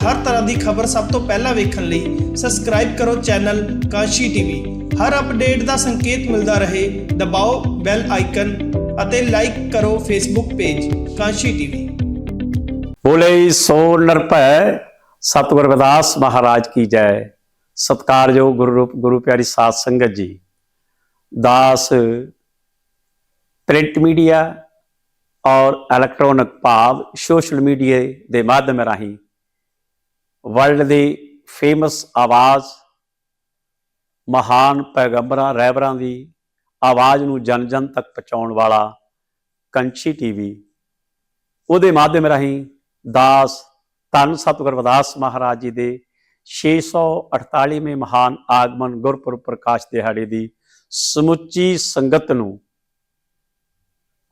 ਹਰ ਤਰ੍ਹਾਂ ਦੀ ਖਬਰ ਸਭ ਤੋਂ ਪਹਿਲਾਂ ਵੇਖਣ ਲਈ ਸਬਸਕ੍ਰਾਈਬ ਕਰੋ ਚੈਨਲ ਕਾਂਸ਼ੀ ਟੀਵੀ ਹਰ ਅਪਡੇਟ ਦਾ ਸੰਕੇਤ ਮਿਲਦਾ ਰਹੇ, ਦਬਾਓ ਬੈਲ ਆਈਕਨ ਅਤੇ ਲਾਈਕ ਕਰੋ ਫੇਸਬੁੱਕ ਪੇਜ ਕਾਂਸ਼ੀ ਟੀਵੀ ਬੋਲੇ ਸੋ ਨਿਰਭੈ ਸਤਿਗੁਰ ਰਵਿਦਾਸ ਮਹਾਰਾਜ ਕੀ ਜੈ। ਸਤਕਾਰਯੋਗ ਗੁਰੂ ਰੂਪ, ਗੁਰੂ ਪਿਆਰੀ ਸਾਧ ਸੰਗਤ ਜੀ। ਦਾਸ ਪ੍ਰਿੰਟ ਮੀਡੀਆ ਔਰ ਇਲੈਕਟ੍ਰੋਨਿਕ ਭਾਵ ਸੋਸ਼ਲ ਮੀਡੀਆ ਦੇ ਮਾਧਿਅਮ ਰਾਹੀਂ ਵਰਲਡ ਦੀ ਫੇਮਸ ਆਵਾਜ਼, ਮਹਾਨ ਪੈਗੰਬਰਾਂ ਰਹਿਬਰਾਂ ਦੀ ਆਵਾਜ਼ ਨੂੰ ਜਨ ਜਨ ਤੱਕ ਪਹੁੰਚਾਉਣ ਵਾਲਾ ਕੰਚੀ ਟੀਵੀ, ਉਹਦੇ ਮਾਧਿਅਮ ਰਾਹੀਂ ਦਾਸ ਧੰਨ ਸਤਿਗੁਰ ਰਵਿਦਾਸ ਮਹਾਰਾਜ ਜੀ ਦੇ 648ਵੇਂ ਮਹਾਨ ਆਗਮਨ ਗੁਰਪੁਰਬ ਪ੍ਰਕਾਸ਼ ਦਿਹਾੜੇ ਦੀ ਸਮੁੱਚੀ ਸੰਗਤ ਨੂੰ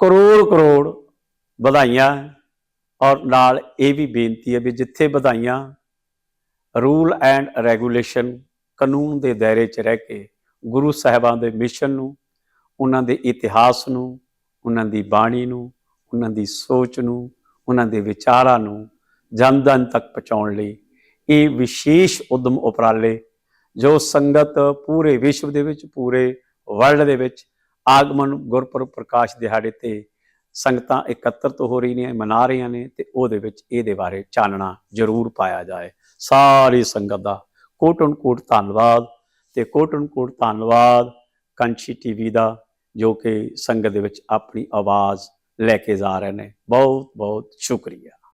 ਕਰੋੜ ਕਰੋੜ ਵਧਾਈਆਂ ਔਰ ਨਾਲ ਇਹ ਵੀ ਬੇਨਤੀ ਹੈ ਵੀ ਜਿੱਥੇ ਵਧਾਈਆਂ ਰੂਲ ਐਂਡ ਰੈਗੂਲੇਸ਼ਨ ਕਾਨੂੰਨ ਦੇ ਦਾਇਰੇ 'ਚ ਰਹਿ ਕੇ ਗੁਰੂ ਸਾਹਿਬਾਂ ਦੇ ਮਿਸ਼ਨ ਨੂੰ, ਉਹਨਾਂ ਦੇ ਇਤਿਹਾਸ ਨੂੰ, ਉਹਨਾਂ ਦੀ ਬਾਣੀ ਨੂੰ, ਉਹਨਾਂ ਦੀ ਸੋਚ ਨੂੰ, ਉਹਨਾਂ ਦੇ ਵਿਚਾਰਾਂ ਨੂੰ ਜਨ ਜਨ ਤੱਕ ਪਹੁੰਚਾਉਣ ਲਈ ਇਹ ਵਿਸ਼ੇਸ਼ ਉਦਮ ਉਪਰਾਲੇ ਜੋ ਸੰਗਤ ਪੂਰੇ ਵਿਸ਼ਵ ਦੇ ਵਿੱਚ, ਪੂਰੇ ਵਰਲਡ ਦੇ ਵਿੱਚ ਆਗਮਨ ਗੁਰਪੁਰਬ ਪ੍ਰਕਾਸ਼ ਦਿਹਾੜੇ ਤੇ ਸੰਗਤਾਂ ਇਕੱਤਰਤ ਹੋ ਰਹੀਆਂ ਨੇ ਮਨਾ ਰਹੀਆਂ ਨੇ ਤੇ ਉਹਦੇ ਵਿੱਚ ਇਹਦੇ ਬਾਰੇ ਚਾਨਣਾ ਜ਼ਰੂਰ ਪਾਇਆ ਜਾਏ। ਸਾਰੀ ਸੰਗਤ ਦਾ ਕੋਟਨ ਕੋਟ ਧੰਨਵਾਦ ਤੇ ਕੋਟਨ ਕੋਟ ਧੰਨਵਾਦ ਕੰਚੀ ਟੀਵੀ ਦਾ, ਜੋ ਕਿ ਸੰਗਤ ਦੇ ਵਿੱਚ ਆਪਣੀ ਆਵਾਜ਼ ਲੈ ਕੇ ਜਾ ਰਹੇ ਨੇ। ਬਹੁਤ ਬਹੁਤ ਸ਼ੁਕਰੀਆ।